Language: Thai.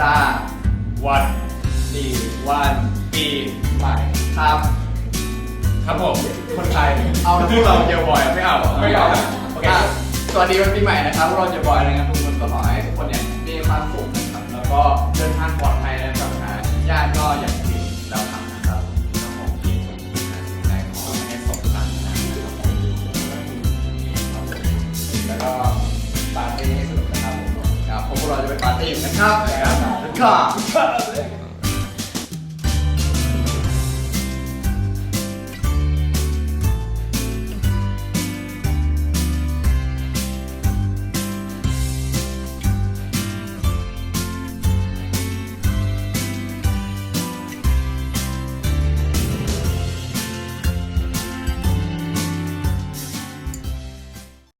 จ้าวันดีวันปีใหม่ครับ ครับผมคนไทยเอาแล้วพวกเราเจอบ่อยไม่เอาเหรไม่เอาโอเคอะสวัสดีวันปีใหม่นะครับพวกเราเจอบ่อยนะครับทุกคนก็ขอให้ทุกคนเนี่ยมีความสุขนะครับแล้วก็เดินทางปลอดภัยนะครับนะญาติก็อย่างที่เราทำนะครับครับผมได้ขอให้สมหวังนะครับผมแล้วก็ปาร์ตี้ให้สนุกนะครับผมครับพวกเราจะไปปาร์ตี้กันนะครับ แล้วก็